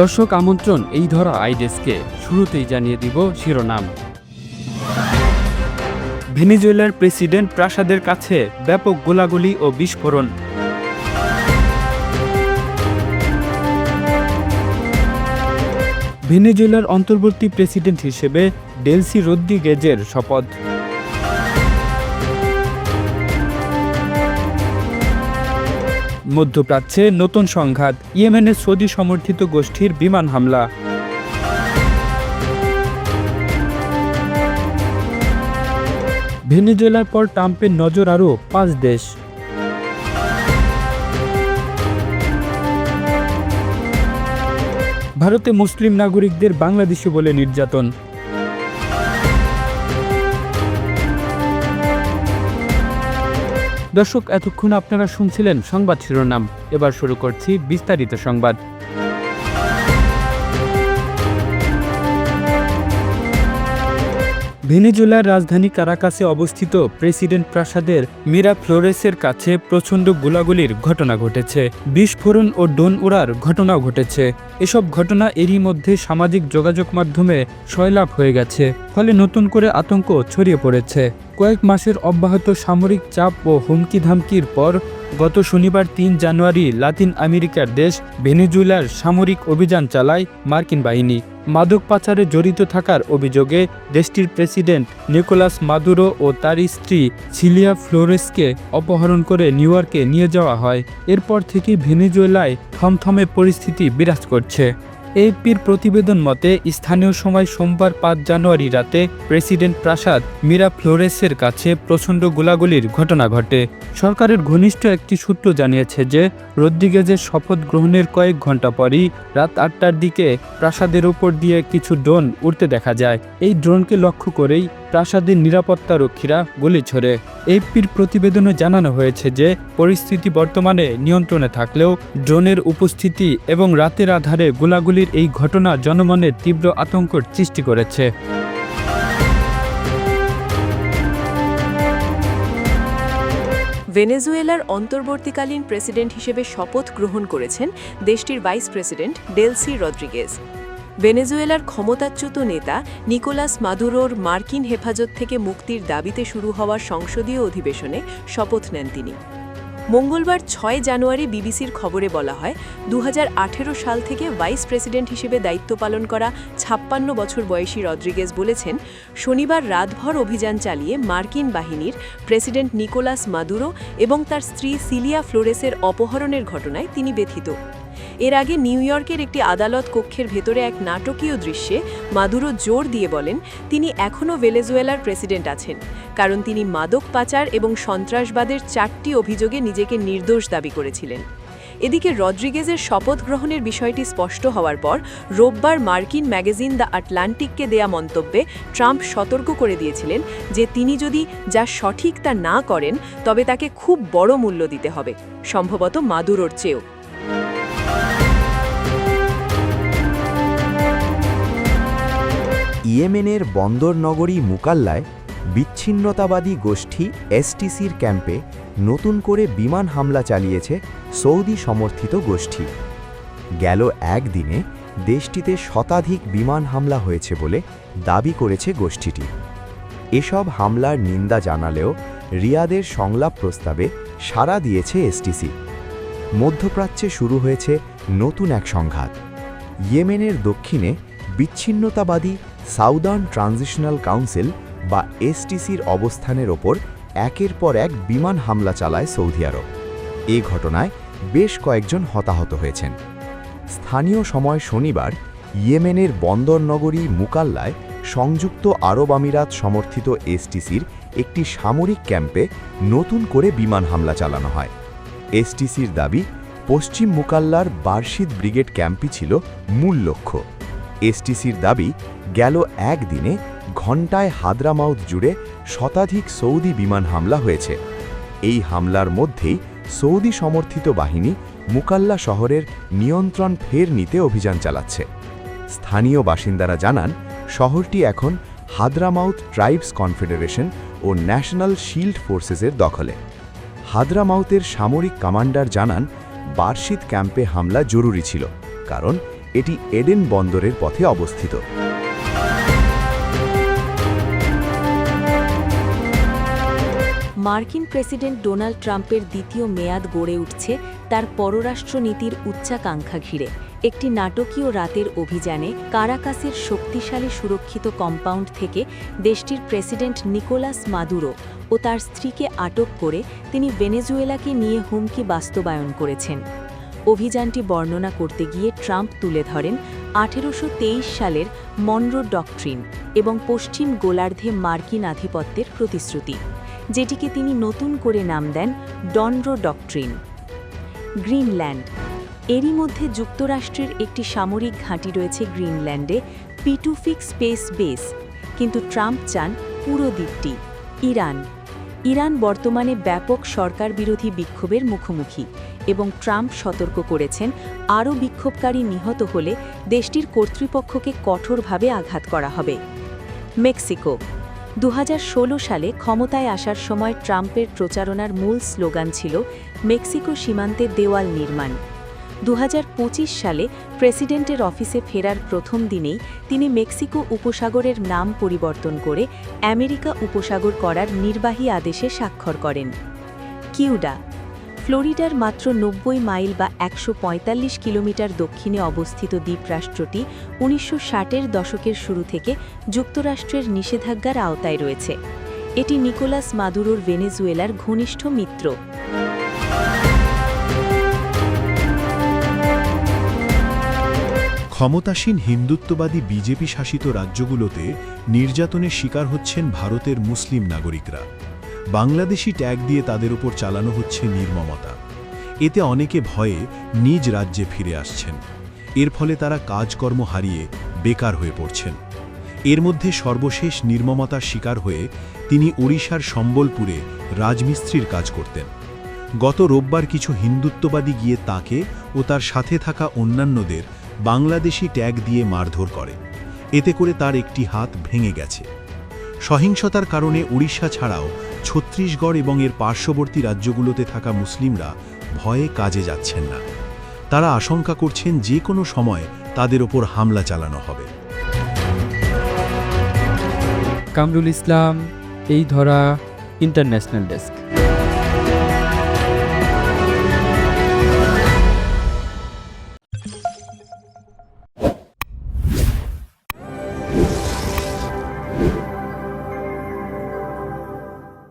দর্শক আমন্ত্রণ, এই ধরা আইডেসকে শুরুতেই জানিয়ে দিব শিরোনাম। ভেনেজুয়েলার প্রেসিডেন্ট প্রাসাদের কাছে ব্যাপক গোলাগুলি ও বিস্ফোরণ। ভেনেজুয়েলার অন্তর্বর্তী প্রেসিডেন্ট হিসেবে ডেলসি রদ্রিগেজের শপথ। মধ্যপ্রাচ্যে নতুন সংঘাত ইয়েমেনের সৌদি সমর্থিত গোষ্ঠীর বিমান হামলা। ভেনেজুয়েলার পর ট্রাম্পের নজর আরও পাঁচ দেশ। ভারতে মুসলিম নাগরিকদের বাংলাদেশি বলে নির্যাতন। দর্শক, এতক্ষণ আপনারা শুনছিলেন সংবাদ শিরোনাম। এবার শুরু করছি বিস্তারিত সংবাদ। ভেনেজুয়েলার রাজধানী কারাকাসে অবস্থিত প্রেসিডেন্ট প্রাসাদের মিরা ফ্লোরেসের কাছে প্রচণ্ড গোলাগুলির ঘটনা ঘটেছে। বিস্ফোরণ ও ডোন উড়ার ঘটনাও ঘটেছে। এসব ঘটনা এরই মধ্যে সামাজিক যোগাযোগ মাধ্যমে সয়লাভ হয়ে গেছে, ফলে নতুন করে আতঙ্ক ছড়িয়ে পড়েছে। কয়েক মাসের অব্যাহত সামরিক চাপ ও হুমকি ধামকির পর গত শনিবার তিন জানুয়ারি লাতিন আমেরিকার দেশ ভেনেজুয়েলার সামরিক অভিযান চালায় মার্কিন বাহিনী। মাদক পাচারে জড়িত থাকার অভিযোগে দেশটির প্রেসিডেন্ট নিকোলাস মাদুরো ও তার স্ত্রী সিলিয়া ফ্লোরেসকে অপহরণ করে নিউ ইয়র্কে নিয়ে যাওয়া হয়। এরপর থেকে ভেনেজুয়েলায় থমথমে পরিস্থিতি বিরাজ করছে। এপির প্রতিবেদন মতে, স্থানীয় সময় সোমবার পাঁচ জানুয়ারি রাতে প্রেসিডেন্ট প্রাসাদ মিরা ফ্লোরেসের কাছে প্রচণ্ড গোলাগুলির ঘটনা ঘটে। সরকারের ঘনিষ্ঠ একটি সূত্র জানিয়েছে যে, রদ্রিগেজের শপথ গ্রহণের কয়েক ঘণ্টা পরই রাত আটটার দিকে প্রাসাদের ওপর দিয়ে কিছু ড্রোন উড়তে দেখা যায়। এই ড্রোনকে লক্ষ্য করেই প্রাসাদের নিরাপত্তা রক্ষীরা গুলি ছোড়ে। এপির প্রতিবেদনে জানানো হয়েছে যে, পরিস্থিতি বর্তমানে নিয়ন্ত্রণে থাকলেও ড্রোনের উপস্থিতি এবং রাতের আধারে গোলাগুলির এই ঘটনা জনমনে তীব্র আতঙ্কর সৃষ্টি করেছে। ভেনেজুয়েলার অন্তর্বর্তীকালীন প্রেসিডেন্ট হিসেবে শপথ গ্রহণ করেছেন দেশটির ভাইস প্রেসিডেন্ট ডেলসি রদ্রিগেজ। ভেনেজুয়েলার ক্ষমতাচ্যুত নেতা নিকোলাস মাদুরোর মার্কিন হেফাজত থেকে মুক্তির দাবিতে শুরু হওয়া সংসদীয় অধিবেশনে শপথ নেন তিনি। মঙ্গলবার ছয় জানুয়ারি বিবিসির খবরে বলা হয় দু হাজার আঠেরো সাল থেকে ভাইস প্রেসিডেন্ট হিসেবে দায়িত্ব পালন করা ছাপ্পান্ন বছর বয়সী রদ্রিগেজ বলেছেন, শনিবার রাতভর অভিযান চালিয়ে মার্কিন বাহিনীর প্রেসিডেন্ট নিকোলাস মাদুরো এবং তার স্ত্রী সিলিয়া ফ্লোরেসের অপহরণের ঘটনায় তিনি ব্যথিত। এর আগে নিউ ইয়র্কের একটি আদালত কক্ষের ভেতরে এক নাটকীয় দৃশ্যে মাদুরো জোর দিয়ে বলেন, তিনি এখনও ভেনেজুয়েলার প্রেসিডেন্ট আছেন, কারণ তিনি মাদক পাচার এবং সন্ত্রাসবাদের চারটি অভিযোগে নিজেকে নির্দোষ দাবি করেছিলেন। এদিকে রদ্রিগেজের শপথ গ্রহণের বিষয়টি স্পষ্ট হওয়ার পর রোববার মার্কিন ম্যাগাজিন দ্য আটলান্টিককে দেয়া মন্তব্যে ট্রাম্প সতর্ক করে দিয়েছিলেন যে তিনি যদি যা সঠিক তা না করেন, তবে তাকে খুব বড় মূল্য দিতে হবে, সম্ভবত মাদুরোর চেয়েও। ইয়েমেনের বন্দর নগরী মুকাল্লায় বিচ্ছিন্নতাবাদী গোষ্ঠী এসটিসির ক্যাম্পে নতুন করে বিমান হামলা চালিয়েছে সৌদি সমর্থিত গোষ্ঠী। গেল একদিনে দেশটিতে শতাধিক বিমান হামলা হয়েছে বলে দাবি করেছে গোষ্ঠীটি। এসব হামলার নিন্দা জানালেও রিয়াদের সংলাপ প্রস্তাবে সাড়া দিয়েছে এসটিসি। মধ্যপ্রাচ্যে শুরু হয়েছে নতুন এক সংঘাত। ইয়েমেনের দক্ষিণে বিচ্ছিন্নতাবাদী সাউদার্ন ট্রানজিশনাল কাউন্সিল বা এসটিসির অবস্থানের ওপর একের পর এক বিমান হামলা চালায় সৌদি আরব। এ ঘটনায় বেশ কয়েকজন হতাহত হয়েছেন। স্থানীয় সময় শনিবার ইয়েমেনের বন্দর নগরী মুকাল্লায় সংযুক্ত আরব আমিরাত সমর্থিত এসটিসির একটি সামরিক ক্যাম্পে নতুন করে বিমান হামলা চালানো হয়। এসটিসির দাবি, পশ্চিম মুকাল্লার বার্ষিদ ব্রিগেড ক্যাম্পই ছিল মূল লক্ষ্য। এসটিসির দাবি, গেল একদিনে ঘণ্টায় হাদরামাউথ জুড়ে শতাধিক সৌদি বিমান হামলা হয়েছে। এই হামলার মধ্যেই সৌদি সমর্থিত বাহিনী মুকাল্লা শহরের নিয়ন্ত্রণ ফের নিতে অভিযান চালাচ্ছে। স্থানীয় বাসিন্দারা জানান, শহরটি এখন হাদরামাউথ ট্রাইবস কনফেডারেশন ও ন্যাশনাল শিল্ড ফোর্সেসের দখলে। হাদরামাউতের সামরিক কমান্ডার জানান বার্ষিদ ক্যাম্পে হামলা জরুরি ছিল, কারণ এটি এডেন বন্দরের পথে অবস্থিত। মার্কিন প্রেসিডেন্ট ডোনাল্ড ট্রাম্পের দ্বিতীয় মেয়াদ গড়ে উঠছে তার পররাষ্ট্রনীতির উচ্চাকাঙ্ক্ষা ঘিরে। একটি নাটকীয় রাতের অভিযানে কারাকাসের শক্তিশালী সুরক্ষিত কম্পাউন্ড থেকে দেশটির প্রেসিডেন্ট নিকোলাস মাদুরো ও তার স্ত্রীকে আটক করে তিনি ভেনেজুয়েলাকে নিয়ে হুমকি বাস্তবায়ন করেছেন। অভিযানটি বর্ণনা করতে গিয়ে ট্রাম্প তুলে ধরেন আঠেরোশো তেইশ সালের মনরো ডকট্রিন এবং পশ্চিম গোলার্ধে মার্কিন আধিপত্যের প্রতিশ্রুতি, যেটিকে তিনি নতুন করে নাম দেন ডনরো ডকট্রিন। গ্রিনল্যান্ড। এরই মধ্যে যুক্তরাষ্ট্রের একটি সামরিক ঘাঁটি রয়েছে গ্রিনল্যান্ডে পিটুফিক স্পেস বেস কিন্তু ট্রাম্প চান পুরো দ্বীপটি, ইরান। ইরান বর্তমানে ব্যাপক সরকার বিরোধী বিক্ষোভের মুখোমুখি এবং ট্রাম্প সতর্ক করেছেন, আরও বিক্ষোভকারী নিহত হলে দেশটির কর্তৃপক্ষকে কঠোরভাবে আঘাত করা হবে। মেক্সিকো দু হাজার ষোলো সালে ক্ষমতায় আসার সময় ট্রাম্পের প্রচারণার মূল স্লোগান ছিল, মেক্সিকো সীমান্তে দেওয়াল নির্মাণ। দু হাজার পঁচিশ সালে প্রেসিডেন্টের অফিসে ফেরার প্রথম দিনেই তিনি মেক্সিকো উপসাগরের নাম পরিবর্তন করে আমেরিকা উপসাগর করার নির্বাহী আদেশে স্বাক্ষর করেন। কিউডা, ফ্লোরিডার মাত্র নব্বই মাইল বা একশো পঁয়তাল্লিশ কিলোমিটার দক্ষিণে অবস্থিত দ্বীপরাষ্ট্রটি উনিশশো ষাটের দশকের শুরু থেকে যুক্তরাষ্ট্রের নিষেধাজ্ঞার আওতায় রয়েছে। এটি নিকোলাস মাদুরোর ভেনেজুয়েলার ঘনিষ্ঠ মিত্র। ক্ষমতাসীন হিন্দুত্ববাদী বিজেপি শাসিত রাজ্যগুলোতে নির্যাতনের শিকার হচ্ছেন ভারতের মুসলিম নাগরিকরা। বাংলাদেশি ট্যাগ দিয়ে তাদের উপর চালানো হচ্ছে নির্মমতা। এতে অনেকে ভয়ে নিজ রাজ্যে ফিরে আসছেন। এর ফলে তারা কাজকর্ম হারিয়ে বেকার হয়ে পড়ছেন। এর মধ্যে সর্বশেষ নির্মমতার শিকার হয়ে তিনি ওড়িশার সম্বলপুরে রাজমিস্ত্রির কাজ করতেন। গত রোববার কিছু হিন্দুত্ববাদী গিয়ে তাকে ও তার সাথে থাকা অন্যান্যদের বাংলাদেশি ট্যাগ দিয়ে মারধর করে। এতে করে তার একটি হাত ভেঙে গেছে। সহিংসতার কারণে উড়িষ্যা ছাড়াও ছত্তিশগড় এবং এর পার্শ্ববর্তী রাজ্যগুলোতে থাকা মুসলিমরা ভয়ে কাজে যাচ্ছেন না। তারা আশঙ্কা করছেন যে কোনো সময় তাদের ওপর হামলা চালানো হবে। কামরুল ইসলাম, এই ধরা ইন্টারন্যাশনাল ডেস্ক।